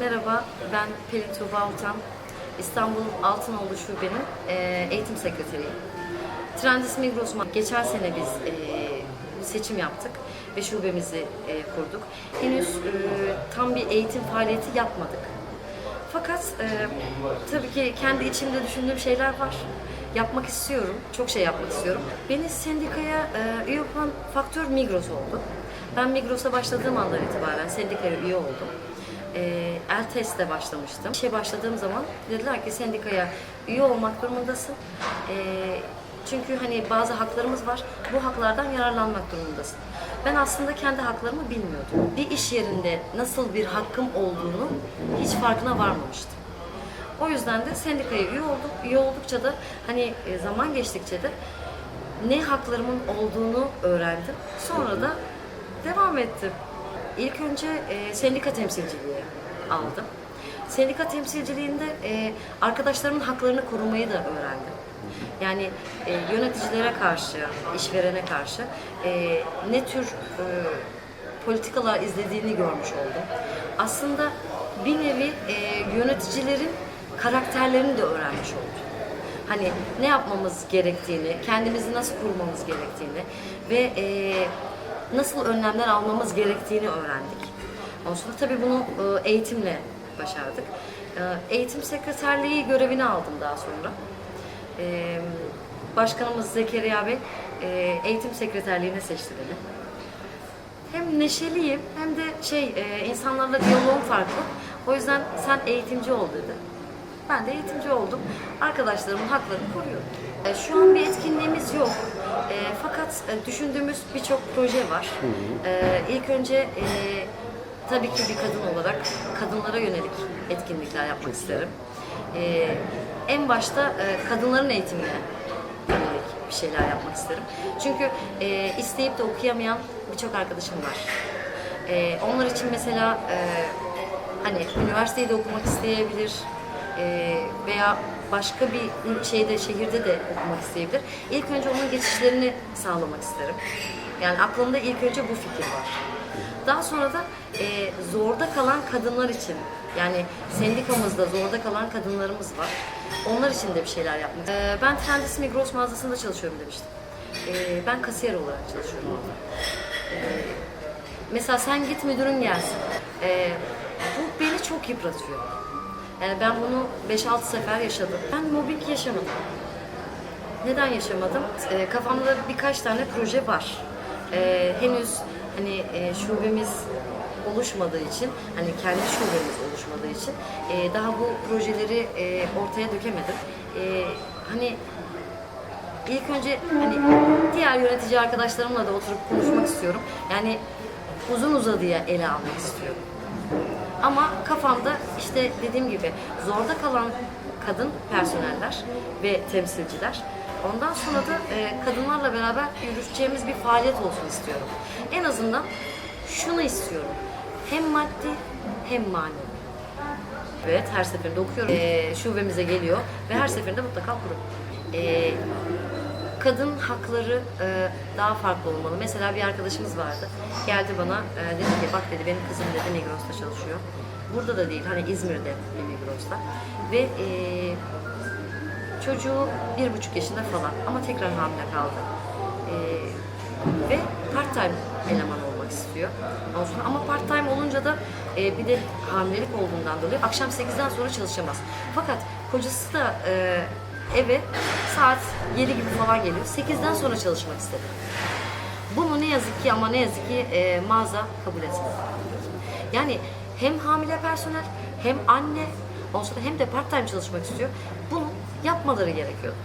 Merhaba, ben Pelin Tuğba Altan. İstanbul Altınoğlu Şube'nin e, eğitim sekreteriyim. Trendis Migros'uma geçen sene biz e, seçim yaptık ve şubemizi e, kurduk. Henüz tam bir eğitim faaliyeti yapmadık. Fakat tabii ki kendi içimde düşündüğüm şeyler var. Yapmak istiyorum, çok şey yapmak istiyorum. Beni sendikaya üye yapan faktör Migros oldu. Ben Migros'a başladığım andan itibaren sendikaya üye oldum. E, Eltes'te başlamıştım. İşe başladığım zaman dediler ki sendikaya üye olmak durumundasın. E, çünkü hani bazı haklarımız var. Bu haklardan yararlanmak durumundasın. Ben aslında kendi haklarımı bilmiyordum. Bir iş yerinde nasıl bir hakkım olduğunu hiç farkına varmamıştım. O yüzden de sendikaya üye oldum. Üye oldukça da hani e, zaman geçtikçe de ne haklarımın olduğunu öğrendim. Sonra da devam ettim. İlk önce e, sendika temsilciliği aldım. Sendika temsilciliğinde e, arkadaşlarımın haklarını korumayı da öğrendim. Yani e, yöneticilere karşı, işverene karşı e, ne tür e, politikalar izlediğini görmüş oldum. Aslında bir nevi e, yöneticilerin karakterlerini de öğrenmiş oldum. Hani ne yapmamız gerektiğini, kendimizi nasıl kurmamız gerektiğini ve e, nasıl önlemler almamız gerektiğini öğrendik. Ondan sonra tabii bunu e, eğitimle başardık. E, eğitim sekreterliği görevini aldım daha sonra. E, başkanımız Zekeriya Bey eğitim sekreterliğine seçti beni hem neşeliyim hem de şey insanlarla diyaloğum farklı. O yüzden sen eğitimci ol dedi. Ben de eğitimci oldum. Arkadaşlarımın haklarını koruyorum. E, şu an bir etkinliğimiz yok. E, fakat e, düşündüğümüz birçok proje var. E, ilk önce e, tabii ki bir kadın olarak kadınlara yönelik etkinlikler yapmak isterim. E, en başta e, kadınların eğitimine yönelik bir şeyler yapmak isterim. Çünkü e, isteyip de okuyamayan birçok arkadaşım var. E, onlar için mesela e, hani üniversiteyi de okumak isteyebilir e, veya başka bir şeyde, şehirde de okumak isteyebilir. İlk önce onun geçişlerini sağlamak isterim. Yani aklımda ilk önce bu fikir var. Daha sonra da e, zorda kalan kadınlar için yani sendikamızda zorda kalan kadınlarımız var. Onlar için de bir şeyler yapmak. E, ben Trendis Migros mağazasında çalışıyorum demiştim. E, ben kasiyer olarak çalışıyorum orada. E, mesela sen git müdürün gelsin. E, bu beni çok yıpratıyor. Yani ben bunu 5-6 sefer yaşadım. Ben mobbing yaşamadım. Neden yaşamadım? E, kafamda birkaç tane proje var. E, henüz hani e, şubemiz oluşmadığı için, hani kendi şubemiz oluşmadığı için e, daha bu projeleri e, ortaya dökemedim. E, hani ilk önce hani diğer yönetici arkadaşlarımla da oturup konuşmak istiyorum. Yani uzun uzadıya ele almak istiyorum. Ama kafamda işte dediğim gibi zorda kalan kadın personeller ve temsilciler. Ondan sonra da e, kadınlarla beraber yürüteceğimiz bir faaliyet olsun istiyorum. En azından şunu istiyorum. Hem maddi hem manevi. Evet, her seferinde okuyorum. E, şubemize geliyor ve her seferinde mutlaka okurum. E, kadın hakları e, daha farklı olmalı. Mesela bir arkadaşımız vardı. Geldi bana e, dedi ki bak dedi benim kızım dedi Migros'ta çalışıyor. Burada da değil hani İzmir'de bir Migros'ta. Ve e, çocuğu bir buçuk yaşında falan ama tekrar hamile kaldı. E, ve part time eleman olmak istiyor. Ondan sonra, ama part time olunca da e, bir de hamilelik olduğundan dolayı akşam 8'den sonra çalışamaz. Fakat kocası da e, eve saat 7 gibi falan geliyor. 8'den sonra çalışmak istedi. Bunu ne yazık ki ama ne yazık ki e, mağaza kabul etmedi. Yani hem hamile personel hem anne ondan sonra hem de part time çalışmak istiyor. Bunu yapmaları gerekiyordu.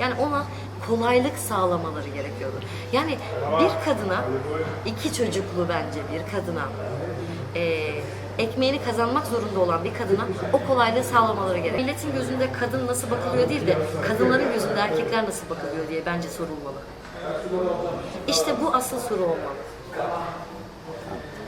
Yani ona kolaylık sağlamaları gerekiyordu. Yani bir kadına, iki çocuklu bence bir kadına e, ekmeğini kazanmak zorunda olan bir kadına o kolaylığı sağlamaları gerek. Milletin gözünde kadın nasıl bakılıyor değil de kadınların gözünde erkekler nasıl bakılıyor diye bence sorulmalı. İşte bu asıl soru olmalı.